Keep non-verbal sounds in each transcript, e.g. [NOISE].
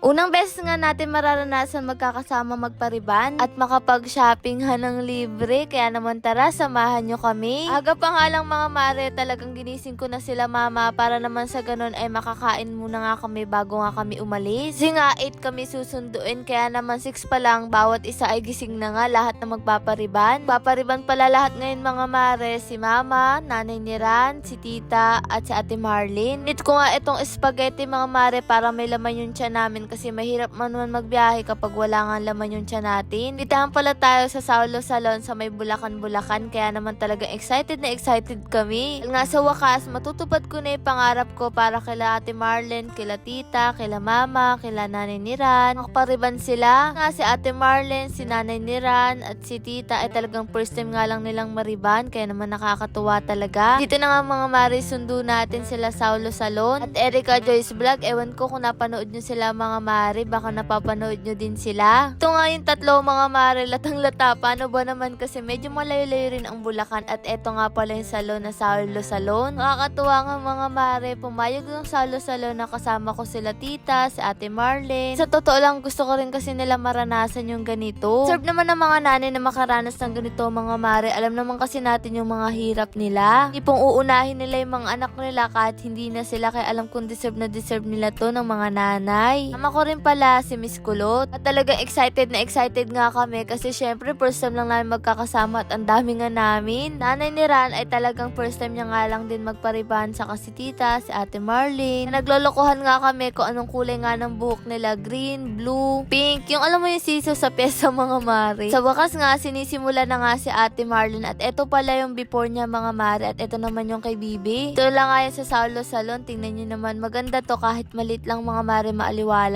Unang beses nga natin mararanasan magkakasama magpariban at makapag-shopping ng libre. Kaya naman tara, samahan nyo kami. Aga pa nga lang mga mare, talagang ginising ko na sila mama para naman sa ganun ay makakain muna nga kami bago nga kami umalis. Kasi nga 8 kami susunduin kaya naman 6 pa lang bawat isa ay gising na nga lahat na magpapariban. Papariban pala lahat ngayon mga mare, si mama, nanay ni Ran, si tita at si ate Marlene. Nit ko nga itong spaghetti mga mare para may laman yung tiyan namin kasi mahirap man man magbiyahe kapag wala nga laman yung tiyan natin. Ditahan pala tayo sa Saulo Salon sa may Bulacan-Bulacan kaya naman talagang excited na excited kami. Nga sa wakas, matutupad ko na yung pangarap ko para kila ate Marlene, kila tita, kila mama, kila nanay ni Ran. Makapariban sila. Nga si ate Marlene, si nanay ni Ran at si tita ay talagang first time nga lang nilang mariban kaya naman nakakatuwa talaga. Dito na nga mga mari sundo natin sila Saulo Salon at Erica Joyce Vlog. Ewan ko kung napanood nyo sila mga mari, baka napapanood nyo din sila. Ito nga yung tatlo mga mari, latang lata. Paano ba naman kasi medyo malayo-layo rin ang Bulacan at eto nga pala yung salon na Saulo Salon. Nakakatuwa nga mga mari, pumayag yung Saulo Salon na kasama ko sila tita, si ate Marlene. Sa totoo lang gusto ko rin kasi nila maranasan yung ganito. Serve naman ng mga nanay na makaranas ng ganito mga mare. Alam naman kasi natin yung mga hirap nila. Hindi pong uunahin nila yung mga anak nila kahit hindi na sila kaya alam kong deserve na deserve nila to ng mga nanay. Ama ko rin pala si Miss Kulot. At talagang excited na excited nga kami kasi syempre first time lang namin magkakasama at ang dami nga namin. Nanay ni Ran ay talagang first time niya nga lang din magpariban sa kasi tita, si ate Marlene. Naglolokohan nga kami kung anong kulay nga ng buhok nila. Green, blue, pink. Yung alam mo yung siso sa pyesa [LAUGHS] mga mare. Sa wakas nga, sinisimula na nga si ate Marlene at eto pala yung before niya mga mare at eto naman yung kay Bibi. Ito lang nga yan sa Saulo Salon. Tingnan nyo naman. Maganda to kahit malit lang mga mare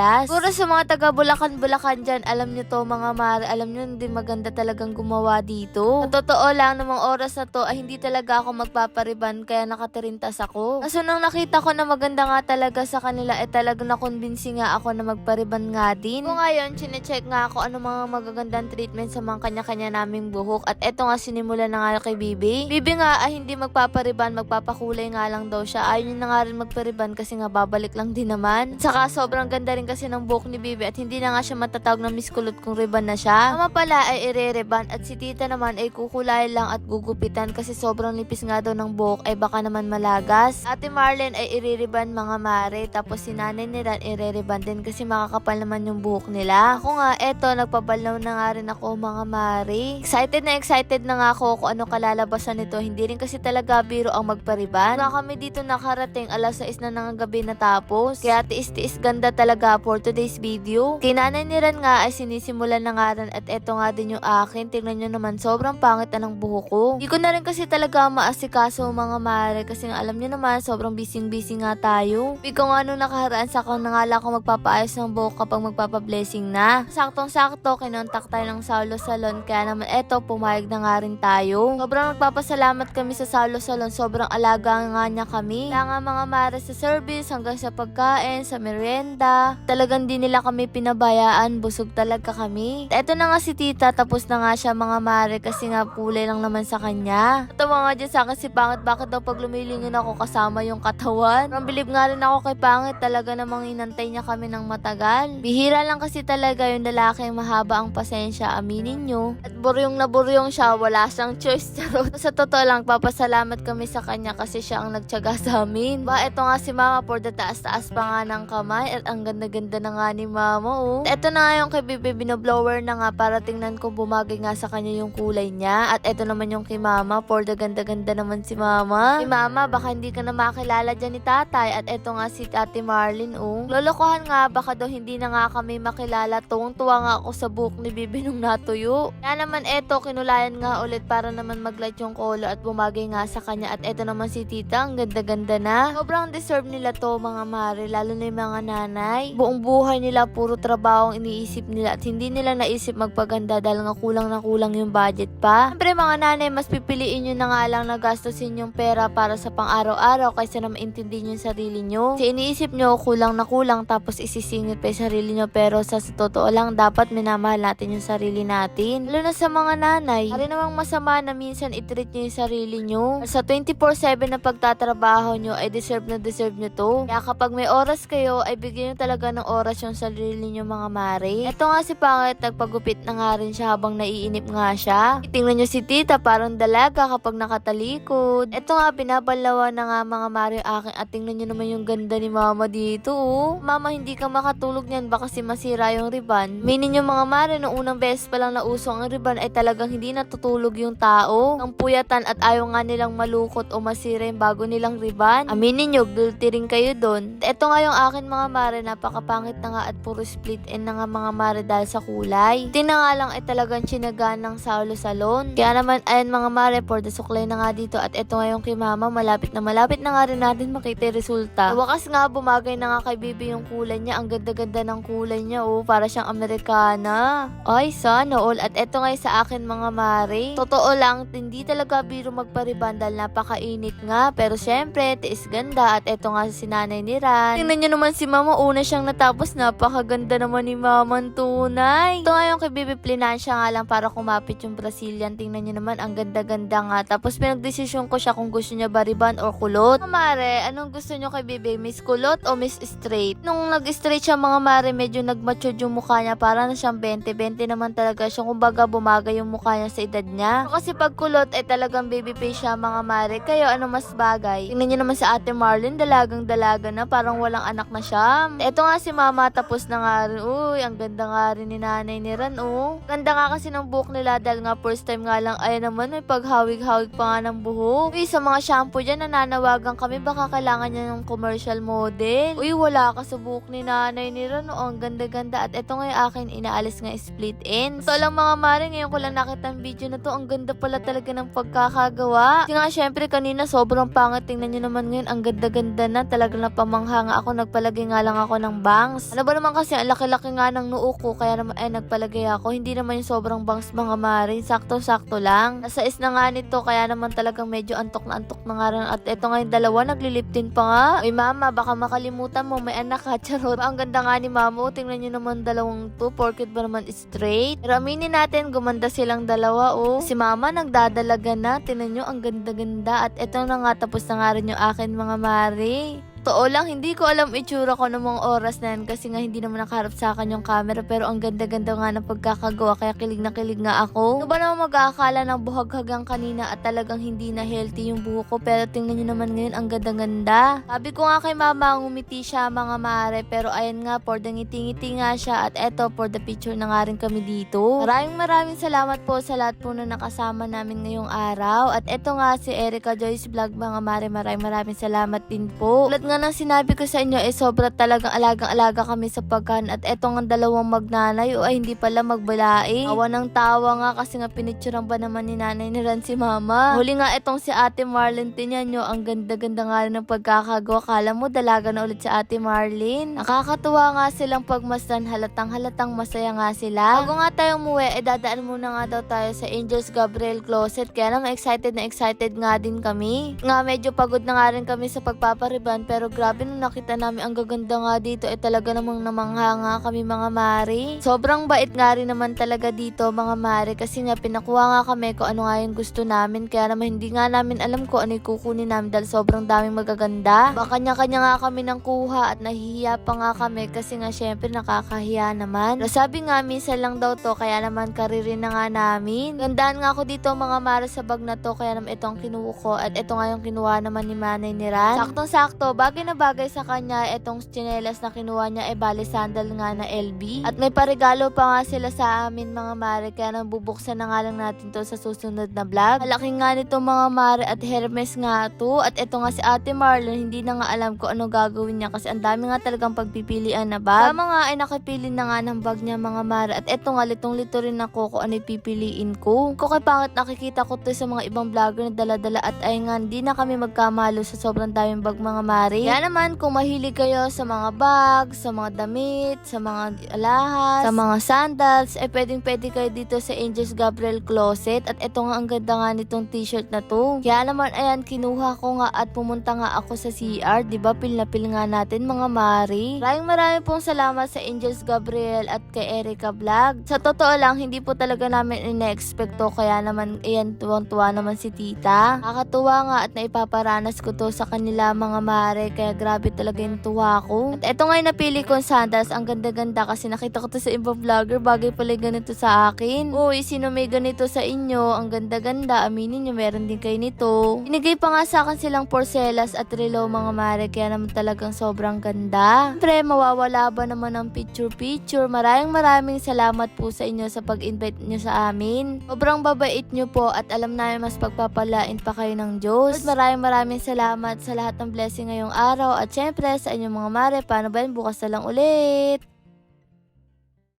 maaliwalas. Puro sa mga taga Bulacan-Bulacan dyan, alam nyo to mga mare. Alam nyo hindi maganda talagang gumawa dito. Sa totoo lang, namang oras na to ay hindi talaga ako magpapariban kaya nakatirintas ako. Kaso nang nakita ko na maganda nga talaga sa kanila ay talagang nakonbinsi nga ako na magpariban nga din. Kung ngayon, chinecheck nga ako ano mga magagandang treatment sa mga kanya-kanya naming buhok. At eto nga sinimula na nga kay Bibi. Bibi nga ay hindi magpapariban, magpapakulay nga lang daw siya. Ayaw niya na nga rin magpariban kasi nga babalik lang din naman. Saka sobrang ganda rin kasi ng buhok ni Bibi at hindi na nga siya matatawag na miskulot kung riban na siya. Mama pala ay ire-reban at si tita naman ay kukulay lang at gugupitan kasi sobrang nipis nga daw ng buhok ay baka naman malagas. Ate Marlene ay iririban mga mare tapos si nanay ni Ran ireriban din kasi makakapal naman yung buhok nila. Ako nga eto nagpabalaw na nga rin ako mga mare. Excited na excited na nga ako kung ano kalalabasan nito. Hindi rin kasi talaga biro ang magpariban. Nga kami dito nakarating alas 6 na ng gabi natapos. Kaya tiis-tiis ganda talaga for today's video. Kay nanay ni Ran nga ay sinisimulan na nga rin at eto nga din yung akin. Tingnan nyo naman sobrang pangit na ng buhok ko. Hindi ko na rin kasi talaga maasikaso mga mare kasi nga alam nyo naman sobrang busy-busy nga tayo. Hindi ko nga nung nakaharaan sa akong nangala ko magpapaayos ng buhok kapag magpapablessing na. Saktong-sakto kinontak tayo ng Saulo Salon kaya naman eto pumayag na nga rin tayo. Sobrang magpapasalamat kami sa Saulo Salon. Sobrang alaga nga niya kami. Kaya nga mga mare sa service hanggang sa pagkain, sa merienda. Talagang di nila kami pinabayaan. Busog talaga kami. Eto na nga si tita tapos na nga siya mga mare kasi nga kulay lang naman sa kanya. Tawa nga dyan sa akin si Pangit bakit daw pag lumilingin ako kasama yung katawan. Ang bilib nga rin ako kay Pangit talaga namang inantay niya kami ng matagal. Bihira lang kasi talaga yung lalaki mahaba ang pasensya aminin nyo. At buryong na buryong siya wala siyang choice. [LAUGHS] Sa totoo lang papasalamat kami sa kanya kasi siya ang nagtyaga sa amin. Ba eto nga si mama for the taas-taas pa nga ng kamay at ang ganda-ganda na nga ni mama oh. Eto na yung kay Bibi binoblower na nga para tingnan kung bumagay nga sa kanya yung kulay niya. At eto naman yung kay mama for the ganda-ganda naman si mama. Si mama baka hindi ka na makilala dyan ni tatay at eto nga si ate Marlene oh. Lolokohan nga baka daw hindi na nga kami makilala tuwang tuwa nga ako sa book ni Bibi nung natuyo. Kaya naman eto kinulayan nga ulit para naman maglight yung kolo at bumagay nga sa kanya at eto naman si tita ang ganda-ganda na. Sobrang deserve nila to mga mare lalo na yung mga nanay. Buong buhay nila puro trabaho ang iniisip nila at hindi nila naisip magpaganda dahil nga kulang na kulang yung budget pa. Siyempre mga nanay mas pipiliin nyo na nga lang na gastusin yung pera para sa pang-araw-araw kaysa na maintindihin yung sarili nyo. Kasi iniisip nyo kulang na kulang tapos isisingit pa yung sarili nyo pero sa totoo lang dapat minamahal natin yung sarili natin. Lalo na sa mga nanay. Hari namang masama na minsan itreat nyo yung sarili nyo. Sa 24-7 na pagtatrabaho nyo ay deserve na deserve nyo to. Kaya kapag may oras kayo ay bigyan nyo talaga ng oras yung sarili niyo mga mare. Ito nga si Pangit, nagpagupit na nga rin siya habang naiinip nga siya. Tingnan niyo si tita, parang dalaga kapag nakatalikod. Ito nga, binabalawan na nga mga mare akin at tingnan niyo naman yung ganda ni mama dito oh. Mama, hindi ka makatulog niyan baka kasi masira yung riban. Meaning yung mga mare, noong unang beses pa lang nauso ang riban ay talagang hindi natutulog yung tao. Ang puyatan at ayaw nga nilang malukot o masira yung bago nilang riban. Aminin nyo, guilty rin kayo doon. Ito nga yung akin mga mare, napakapangit na nga at puro split end na nga mga mare dahil sa kulay. Tina nga lang ay talagang chinagaan ng Saulo Salon. Kaya naman, ayan mga mare, for the suklay na nga dito at ito nga yung kay mama, malapit na malapit na nga rin natin makita yung resulta. Wakas nga, bumagay na nga kay Bibi yung kulay niya. Ang ganda-ganda ng kulay niya, oh. Para siyang Amerikana. Ay, sana all. At ito nga yung sa akin mga mare. Totoo lang, hindi talaga biro magpariban dahil napakainit nga. Pero syempre, tiis ganda. At ito nga si nanay ni Ran. Tingnan niyo naman si mama, una siyang natapos. Napakaganda naman ni mama ang tunay. Ito nga yung kay Bibi Plinansya nga lang para kumapit yung Brazilian. Tingnan niyo naman, ang ganda-ganda nga. Tapos pinagdesisyon ko siya kung gusto niya ba riban or kulot. Mga mare, anong gusto niyo kay Bibi? Miss kulot o Miss straight? Nung nag-straight siya mga mare, medyo nag-mature yung mukha niya. Para na siyang 20-20 naman talaga siya. Kumbaga bumagay yung mukha niya sa edad niya. Kasi pag kulot, eh talagang baby face siya mga mare. Kayo, ano mas bagay? Tingnan niyo naman sa ate Marlene, dalagang dalaga na. Parang walang anak na siya. Ito nga si mama, tapos na nga rin. Uy, ang ganda nga rin ni nanay ni Ran, oh. Ganda nga kasi ng buhok nila dahil nga first time nga lang. Ay naman, may paghawig-hawig pa nga ng buhok. Uy, sa mga shampoo dyan, nananawagan kami. Baka kailangan niya ng commercial model. Uy, wala ka sa buhok ni nanay ni Ran, oh. Ang ganda-ganda. At ito nga akin, inaalis nga split ends. Ito lang mga mare, ngayon ko lang nakita ang video na to. Ang ganda pala talaga ng pagkakagawa. Kasi nga, syempre, kanina sobrang pangit. Tingnan nyo naman ngayon, ang ganda-ganda na. Talagang napamangha nga ako. Nagpalagay nga lang ako ng bangs. Ano ba naman kasi, ang laki-laki nga ng noo ko. Kaya naman, ay, nagpalagay ako. Hindi naman yung sobrang bangs mga mare. Sakto-sakto lang. Nasa is na nga nito. Kaya naman talagang medyo antok na antok na nga rin. At eto nga yung dalawa, nagliliptin pa nga. Uy, mama, baka makalimutan mo. May anak ka. [LAUGHS] Charot. Ang ganda nga ni mama. O, tingnan nyo naman dalawang to. Porkit ba naman straight? Pero aminin natin, gumanda silang dalawa. Oh. Si mama, nagdadalaga na. Tingnan nyo, ang ganda-ganda. At eto na nga, tapos na nga rin yung akin mga mare. Totoo lang, hindi ko alam itsura ko ng mga oras na yan kasi nga hindi naman nakaharap sa akin yung camera pero ang ganda-ganda nga ng pagkakagawa kaya kilig na kilig nga ako. Ano ba naman mag-aakala ng buhag-hagang kanina at talagang hindi na healthy yung buhok ko pero tingnan nyo naman ngayon ang ganda-ganda. Sabi ko nga kay mama ngumiti siya mga mare pero ayan nga for the ngiti-ngiti nga siya at eto for the picture na nga rin kami dito. Maraming maraming salamat po sa lahat po na nakasama namin ngayong araw at eto nga si Erica Joyce Vlog mga mare maraming maraming salamat din po. Tulad nga ng sinabi ko sa inyo, eh sobra talagang alagang-alaga kami sa pagkan at etong ang dalawang magnanay o ay hindi pala magbalae. Tawa ng tawa nga kasi nga pinicturean ba naman ni nanay ni Ran si mama. Huli nga etong si ate Marlene tinyan nyo, ang ganda-ganda nga ng pagkakagawa. Kala mo dalaga na ulit si ate Marlene. Nakakatuwa nga silang pagmasdan, halatang halatang masaya nga sila. Bago nga tayo umuwi, eh dadaan muna nga daw tayo sa Angels Gabriel Closet. Kaya naman excited na excited nga din kami. Nga medyo pagod na nga rin kami sa pagpapariban pero grabe nung nakita namin ang gaganda nga dito eh talaga namang namangha nga kami mga mari. Sobrang bait nga rin naman talaga dito mga mari kasi nga pinakuha nga kami kung ano nga yung gusto namin kaya naman hindi nga namin alam ko ano yung kukunin namin dahil sobrang daming magaganda. Baka kanya-kanya nga kami ng kuha at nahihiya pa nga kami kasi nga syempre nakakahiya naman. Pero sabi nga minsan lang daw to kaya naman karirin na nga namin. Gandaan nga ako dito mga mari sa bag na to kaya naman itong kinuha ko at ito nga yung kinuha naman ni Manay ni Ran. Saktong-sakto, bagay na bagay sa kanya itong tsinelas na kinuha niya ay bali sandal nga na LB. At may paregalo pa nga sila sa amin mga mare kaya nang bubuksan na nga lang natin to sa susunod na vlog. Malaki nga nito mga mare at Hermes nga to. At ito nga si ate Marlon hindi na nga alam ko ano gagawin niya kasi ang dami nga talagang pagpipilian na bag. Tama nga ay nakapili na nga ng bag niya mga mare at ito nga litong lito rin ako kung ano pipiliin ko. Kung kay pangit nakikita ko to sa mga ibang vlogger na dala-dala at ay nga hindi na kami magkamalo sa sobrang daming bag mga mare. Kaya naman kung mahilig kayo sa mga bag, sa mga damit, sa mga alahas, sa mga sandals, eh pwedeng pwede kayo dito sa Angels Gabriel Closet. At ito nga ang ganda nga nitong t-shirt na to. Kaya naman ayan, kinuha ko nga at pumunta nga ako sa CR. di ba Pil na pil nga natin mga mari. Maraming maraming pong salamat sa Angels Gabriel at kay Erica Vlog. Sa totoo lang, hindi po talaga namin ina-expect to. Kaya naman, ayan, tuwang-tuwa naman si tita. Nakakatuwa nga at naipaparanas ko to sa kanila mga mare. Mare. Kaya grabe talaga yung tuwa ko. At eto nga yung napili kong sandals. Ang ganda-ganda kasi nakita ko to sa ibang vlogger. Bagay pala ganito sa akin. Uy, sino may ganito sa inyo? Ang ganda-ganda. Aminin nyo, meron din kayo nito. Inigay pa nga sa akin silang porcelas at relo mga mare. Kaya naman talagang sobrang ganda. Siyempre, mawawala ba naman ang picture-picture? Maraming maraming salamat po sa inyo sa pag-invite nyo sa amin. Sobrang babait nyo po at alam namin mas pagpapalain pa kayo ng Diyos. Lord, maraming maraming salamat sa lahat ng blessing ngayong araw at syempre sa inyong mga mare. Paano ba yun? Bukas na lang ulit.